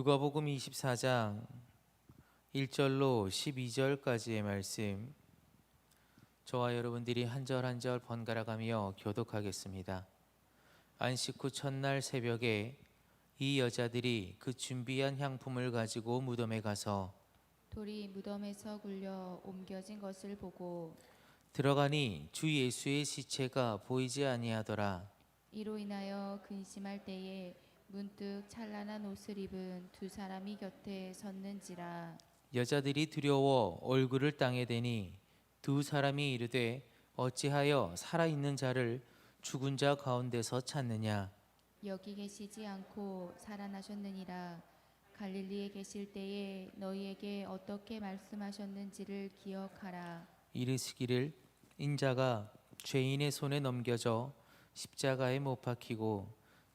누가복음 24장 1절로 12절까지의 말씀 저와 여러분들이 한 절 한 절 번갈아 가며 교독하겠습니다. 안식 후 첫날 새벽에 이 여자들이 그 준비한 향품을 가지고 무덤에 가서 돌이 무덤에서 굴려 옮겨진 것을 보고 들어가니 주 예수의 시체가 보이지 아니하더라. 이로 인하여 근심할 때에 문득 찬란한 옷을 입은 두 사람이 곁에 섰는지라. 여자들이 두려워 얼굴을 땅에 대니 두 사람이 이르되 어찌하여 살아 있는 자를 죽은 자 가운데서 찾느냐? 여기 계시지 않고 살아나셨느니라. 갈릴리에 계실 때에 너희에게 어떻게 말씀하셨는지를 기억하라. 이르시기를 인자가 죄인의 손에 넘겨져 십자가에 못 박히고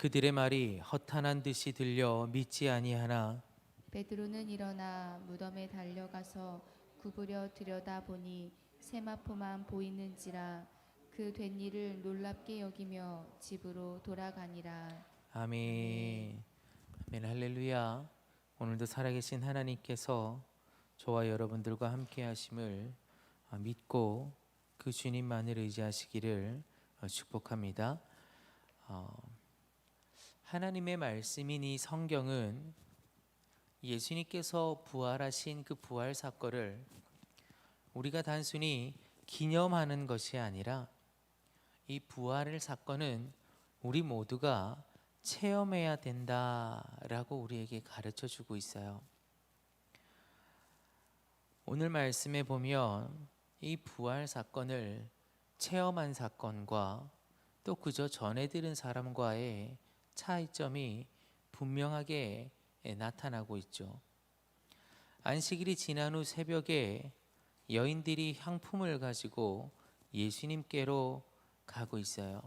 그들의 말이 허탄한 듯이 들려 믿지 아니하나 베드로는 일어나 무덤에 달려가서 구부려 들여다보니 세마포만 보이는지라 그 된 일을 놀랍게 여기며 집으로 돌아가니라 아멘. 아멘. 할렐루야. 오늘도 살아계신 하나님께서 저와 여러분들과 함께 하심을 아, 믿고 그 주님만을 의지하시기를 어, 축복합니다. 어, 하나님의 말씀인 이 성경은 예수님께서 부활하신 그 부활 사건을 우리가 단순히 기념하는 것이 아니라 이 부활의 사건은 우리 모두가 체험해야 된다라고 우리에게 가르쳐 주고 있어요. 오늘 말씀에 보면 이 부활 사건을 체험한 사건과 또 그저 전해 들은 사람과의 차이점이 분명하게 나타나고 있죠. 안식일이 지난 후 새벽에 여인들이 향품을 가지고 예수님께로 가고 있어요.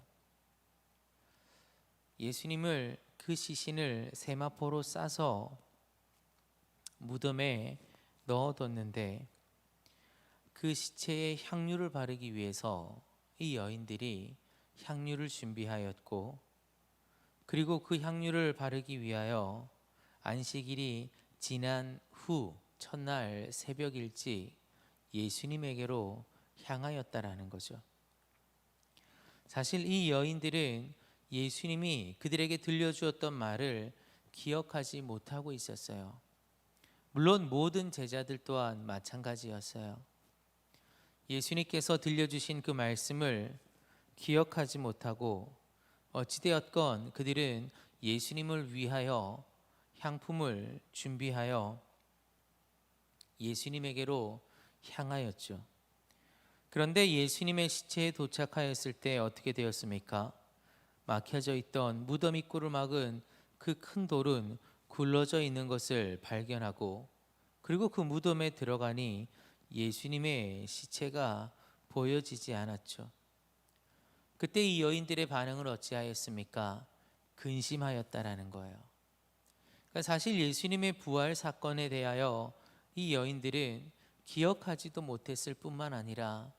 예수님을 그 시신을 세마포로 싸서 무덤에 넣어뒀는데 그 시체에 향유를 바르기 위해서 이 여인들이 향유를 준비하였고 그리고 그 향유를 바르기 위하여 안식일이 지난 후 첫날 새벽 일찍 예수님에게로 향하였다라는 거죠. 사실 이 여인들은 예수님이 그들에게 들려주었던 말을 기억하지 못하고 있었어요. 물론 모든 제자들 또한 마찬가지였어요. 예수님께서 들려주신 그 말씀을 기억하지 못하고 어찌되었건 그들은 예수님을 위하여 향품을 준비하여 예수님에게로 향하였죠. 그런데 예수님의 시체에 도착하였을 때 어떻게 되었습니까? 막혀져 있던 무덤 입구를 막은 그 큰 돌은 굴러져 있는 것을 발견하고 그리고 그 무덤에 들어가니 예수님의 시체가 보여지지 않았죠. 그때 이 여인들의 반응을 어찌하였습니까? 근심하였다라는 거예요. 그러니까 사실 예수님의 부활 사건에 대하여 이 여인들은 기억하지도 못했을 뿐만 아니라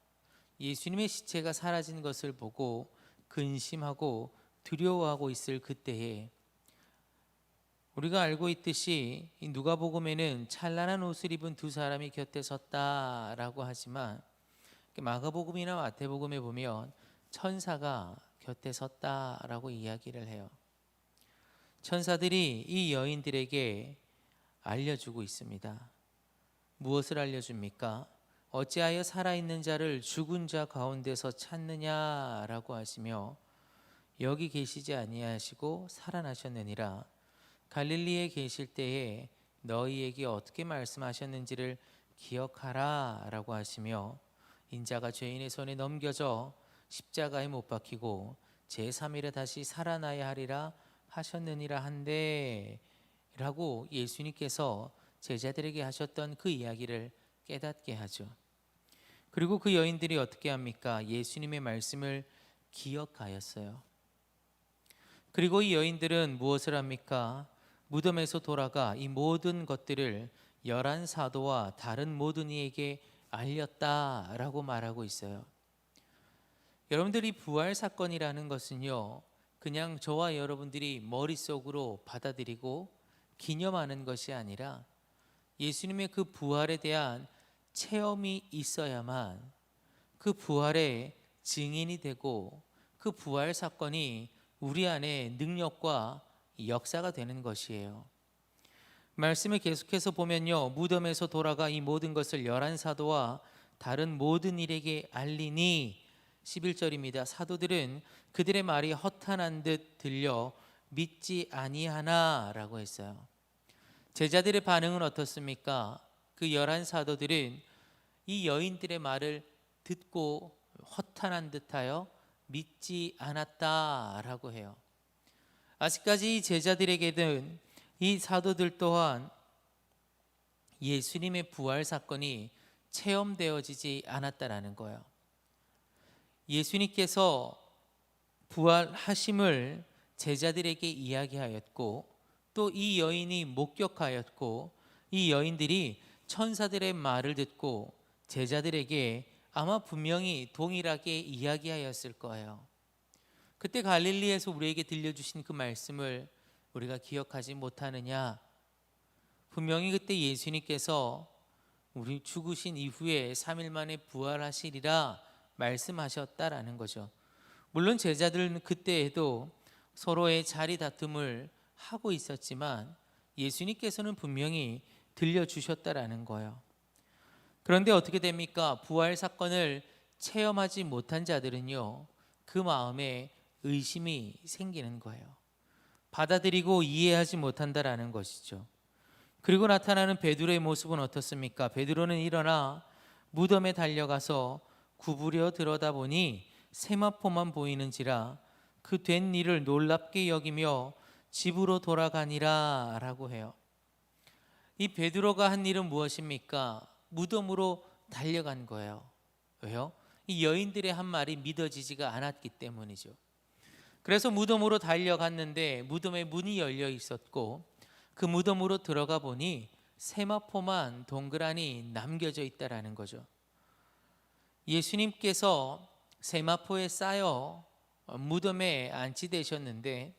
예수님의 시체가 사라진 것을 보고 근심하고 두려워하고 있을 그때에 우리가 알고 있듯이 이 누가복음에는 찬란한 옷을 입은 두 사람이 곁에 섰다라고 하지만 마가복음이나 마태복음에 보면 천사가 곁에 섰다라고 이야기를 해요. 천사들이 이 여인들에게 알려주고 있습니다. 무엇을 알려줍니까? 어찌하여 살아있는 자를 죽은 자 가운데서 찾느냐라고 하시며 여기 계시지 아니하시고 살아나셨느니라 갈릴리에 계실 때에 너희에게 어떻게 말씀하셨는지를 기억하라라고 하시며 인자가 죄인의 손에 넘겨져 십자가에 못 박히고 제 3일에 다시 살아나야 하리라 하셨느니라 한데 라고 예수님께서 제자들에게 하셨던 그 이야기를 깨닫게 하죠. 그리고 그 여인들이 어떻게 합니까? 예수님의 말씀을 기억하였어요. 그리고 이 여인들은 무엇을 합니까? 무덤에서 돌아가 이 모든 것들을 열한 사도와 다른 모든 이에게 알렸다라고 말하고 있어요. 여러분들이 부활 사건이라는 것은요. 그냥 저와 여러분들이 머릿속으로 받아들이고 기념하는 것이 아니라 예수님의 그 부활에 대한 체험이 있어야만 그 부활의 증인이 되고 그 부활 사건이 우리 안에 능력과 역사가 되는 것이에요. 말씀을 계속해서 보면요. 무덤에서 돌아가 이 모든 것을 열한 사도와 다른 모든 일에게 알리니 11절입니다. 사도들은 그들의 말이 허탄한 듯 들려 믿지 아니하나라고 했어요. 제자들의 반응은 어떻습니까? 그 열한 사도들은 이 여인들의 말을 듣고 허탄한 듯하여 믿지 않았다라고 해요. 아직까지 이 제자들에게는 이 사도들 또한 예수님의 부활 사건이 체험되어지지 않았다라는 거예요. 예수님께서 부활하심을 제자들에게 이야기하였고 또 이 여인이 목격하였고 이 여인들이 천사들의 말을 듣고 제자들에게 아마 분명히 동일하게 이야기하였을 거예요. 그때 갈릴리에서 우리에게 들려주신 그 말씀을 우리가 기억하지 못하느냐? 분명히 그때 예수님께서 우리 죽으신 이후에 3일 만에 부활하시리라 말씀하셨다라는 거죠. 물론 제자들은 그때에도 서로의 자리 다툼을 하고 있었지만 예수님께서는 분명히 들려주셨다라는 거예요. 그런데 어떻게 됩니까? 부활 사건을 체험하지 못한 자들은요, 그 마음에 의심이 생기는 거예요. 받아들이고 이해하지 못한다라는 것이죠. 그리고 나타나는 베드로의 모습은 어떻습니까? 베드로는 일어나 무덤에 달려가서 구부려 들여다보니 세마포만 보이는지라 그 된 일을 놀랍게 여기며 집으로 돌아가니라라고 해요. 이 베드로가 한 일은 무엇입니까? 무덤으로 달려간 거예요. 왜요? 이 여인들의 한 말이 믿어지지가 않았기 때문이죠. 그래서 무덤으로 달려갔는데 무덤에 문이 열려 있었고 그 무덤으로 들어가 보니 세마포만 동그라니 남겨져 있다라는 거죠. 예수님께서 세마포에 쌓여 무덤에 안치되셨는데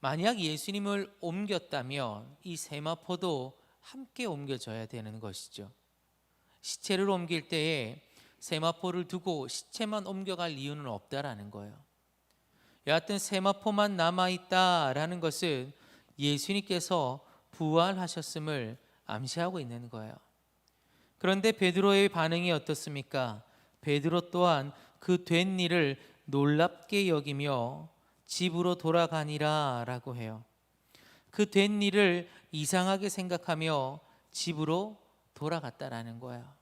만약 예수님을 옮겼다면 이 세마포도 함께 옮겨져야 되는 것이죠. 시체를 옮길 때에 세마포를 두고 시체만 옮겨갈 이유는 없다라는 거예요. 여하튼 세마포만 남아 있다라는 것은 예수님께서 부활하셨음을 암시하고 있는 거예요. 그런데 베드로의 반응이 어떻습니까? 베드로 또한 그 된 일을 놀랍게 여기며 집으로 돌아가니라라고 해요. 그 된 일을 이상하게 생각하며 집으로 돌아갔다라는 거예요.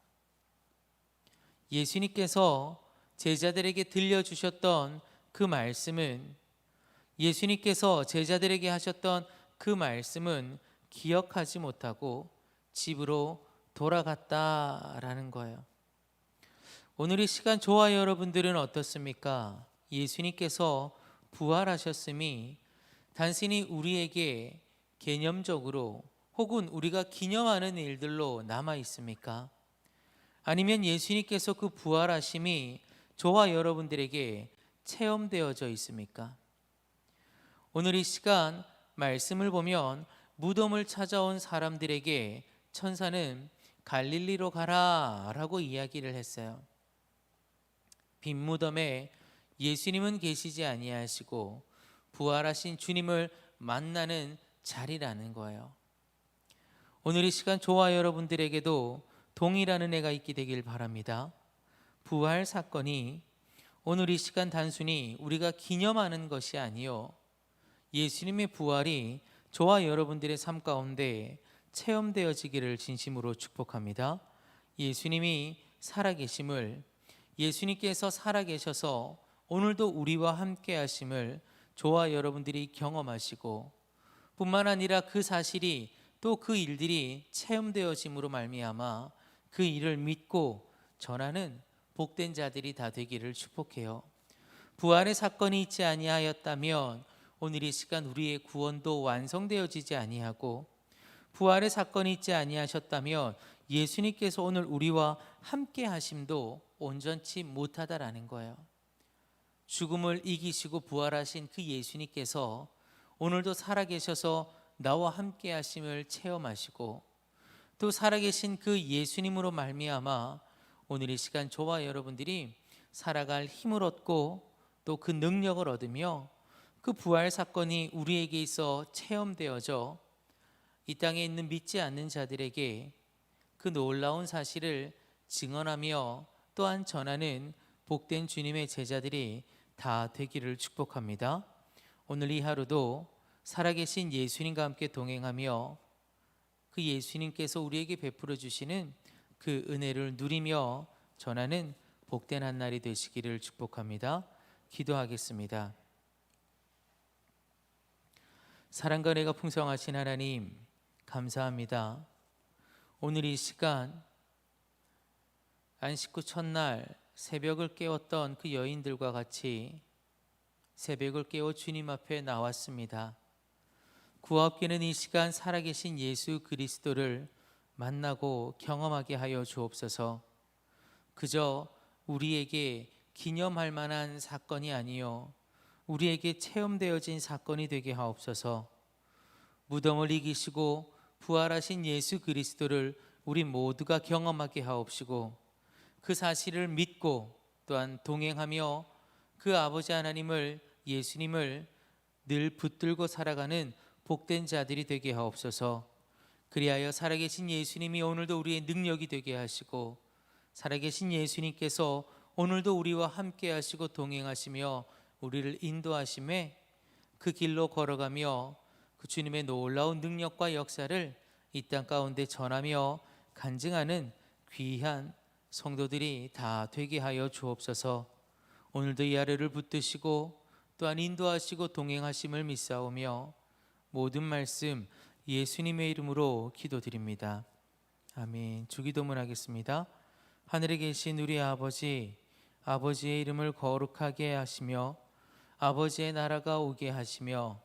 예수님께서 제자들에게 들려주셨던 그 말씀은 예수님께서 제자들에게 하셨던 그 말씀은 기억하지 못하고 집으로 돌아갔다라는 거예요. 오늘 이 시간 저와 여러분들은 어떻습니까? 예수님께서 부활하셨음이 단순히 우리에게 개념적으로 혹은 우리가 기념하는 일들로 남아 있습니까? 아니면 예수님께서 그 부활하심이 저와 여러분들에게 체험되어져 있습니까? 오늘 이 시간 말씀을 보면 무덤을 찾아온 사람들에게 천사는 갈릴리로 가라 라고 이야기를 했어요. 빈 무덤에 예수님은 계시지 아니하시고 부활하신 주님을 만나는 자리라는 거예요. 오늘 이 시간 저와 여러분들에게도 동일한 은혜가 있게 되길 바랍니다. 부활 사건이 오늘 이 시간 단순히 우리가 기념하는 것이 아니요 예수님의 부활이 저와 여러분들의 삶 가운데 체험되어지기를 진심으로 축복합니다. 예수님이 살아계심을 예수님께서 살아계셔서 오늘도 우리와 함께 하심을 저와 여러분들이 경험하시고 뿐만 아니라 그 사실이 또 그 일들이 체험되어짐으로 말미암아 그 일을 믿고 전하는 복된 자들이 다 되기를 축복해요. 부활의 사건이 있지 아니하였다면 오늘 이 시간 우리의 구원도 완성되어지지 아니하고 부활의 사건이 있지 아니하셨다면 예수님께서 오늘 우리와 함께 하심도 온전치 못하다라는 거예요. 죽음을 이기시고 부활하신 그 예수님께서 오늘도 살아계셔서 나와 함께 하심을 체험하시고 또 살아계신 그 예수님으로 말미암아 오늘 이 시간 저와 여러분들이 살아갈 힘을 얻고 또 그 능력을 얻으며 그 부활 사건이 우리에게 있어 체험되어져 이 땅에 있는 믿지 않는 자들에게 그 놀라운 사실을 증언하며 또한 전하는 복된 주님의 제자들이 다 되기를 축복합니다. 오늘 이 하루도 살아계신 예수님과 함께 동행하며 그 예수님께서 우리에게 베풀어 주시는 그 은혜를 누리며 전하는 복된 한 날이 되시기를 축복합니다. 기도하겠습니다. 사랑과 은혜가 풍성하신 하나님 감사합니다. 오늘 이 시간 안식 후 첫날 새벽을 깨웠던 그 여인들과 같이 새벽을 깨워 주님 앞에 나왔습니다. 구하옵기는 이 시간 살아계신 예수 그리스도를 만나고 경험하게 하여 주옵소서. 그저 우리에게 기념할 만한 사건이 아니요 우리에게 체험되어진 사건이 되게 하옵소서. 무덤을 이기시고 부활하신 예수 그리스도를 우리 모두가 경험하게 하옵시고 그 사실을 믿고 또한 동행하며 그 아버지 하나님을 예수님을 늘 붙들고 살아가는 복된 자들이 되게 하옵소서. 그리하여 살아계신 예수님이 오늘도 우리의 능력이 되게 하시고 살아계신 예수님께서 오늘도 우리와 함께 하시고 동행하시며 우리를 인도하심에 그 길로 걸어가며 그 주님의 놀라운 능력과 역사를 이 땅 가운데 전하며 간증하는 귀한 성도들이 다 되게 하여 주옵소서. 오늘도 이 아래를 붙드시고 또한 인도하시고 동행하심을 믿사오며 모든 말씀 예수님의 이름으로 기도드립니다. 아멘. 주기도문 하겠습니다. 하늘에 계신 우리 아버지 아버지의 이름을 거룩하게 하시며 아버지의 나라가 오게 하시며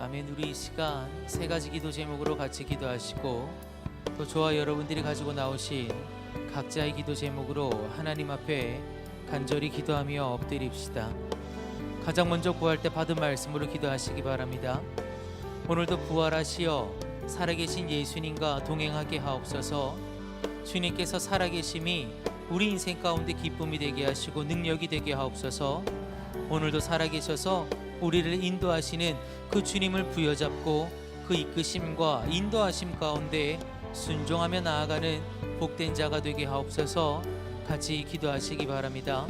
아멘. 우리 이 시간 세 가지 기도 제목으로 같이 기도하시고 또 저와 여러분들이 가지고 나오신 각자의 기도 제목으로 하나님 앞에 간절히 기도하며 엎드립시다. 가장 먼저 구할 때 받은 말씀으로 기도하시기 바랍니다. 오늘도 부활하시어 살아계신 예수님과 동행하게 하옵소서. 주님께서 살아계심이 우리 인생 가운데 기쁨이 되게 하시고 능력이 되게 하옵소서. 오늘도 살아계셔서 우리를 인도하시는 그 주님을 부여잡고 그 이끄심과 인도하심 가운데 순종하며 나아가는 복된 자가 되게 하옵소서. 같이 기도하시기 바랍니다.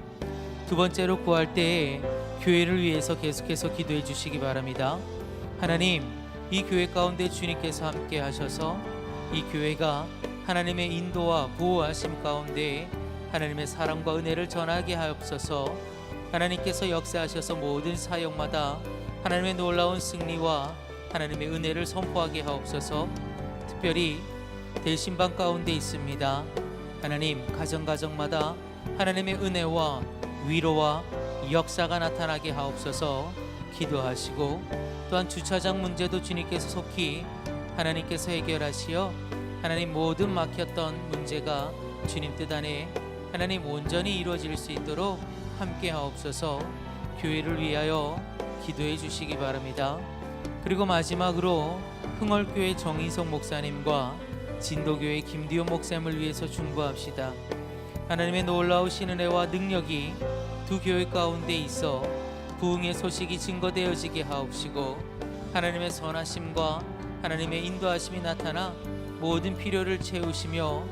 두 번째로 구할 때에 교회를 위해서 계속해서 기도해 주시기 바랍니다. 하나님, 이 교회 가운데 주님께서 함께 하셔서 이 교회가 하나님의 인도와 보호하심 가운데 하나님의 사랑과 은혜를 전하게 하옵소서. 하나님께서 역사하셔서 모든 사역마다 하나님의 놀라운 승리와 하나님의 은혜를 선포하게 하옵소서. 특별히 대신방 가운데 있습니다. 하나님 가정 가정마다 하나님의 은혜와 위로와 역사가 나타나게 하옵소서. 기도하시고 또한 주차장 문제도 주님께서 속히 하나님께서 해결하시어 하나님 모든 막혔던 문제가 주님 뜻 안에 하나님 온전히 이루어질 수 있도록 함께 하옵소서 교회를 위하여 기도해 주시기 바랍니다. 그리고 마지막으로 흥월교회 정인성 목사님과 진도교회 김디호 목사님을 위해서 중보합시다. 하나님의 놀라우신 은혜와 능력이 두 교회 가운데 있어 부흥의 소식이 증거되어지게 하옵시고 하나님의 선하심과 하나님의 인도하심이 나타나 모든 필요를 채우시며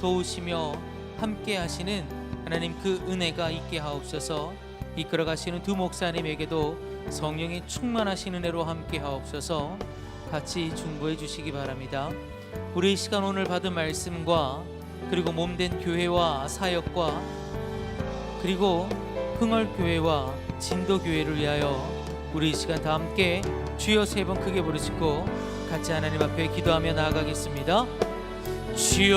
도우시며 함께 하시는 하나님 그 은혜가 있게 하옵소서 이끌어 가시는 두 목사님에게도 성령의 충만하신 은혜로 함께 하옵소서 같이 중보해 주시기 바랍니다. 우리 이 시간 오늘 받은 말씀과 그리고 몸된 교회와 사역과 그리고 흥얼교회와 진도교회를 위하여 우리 이 시간 다 함께 주여 세 번 크게 부르짖고 같이 하나님 앞에 기도하며 나아가겠습니다. 주여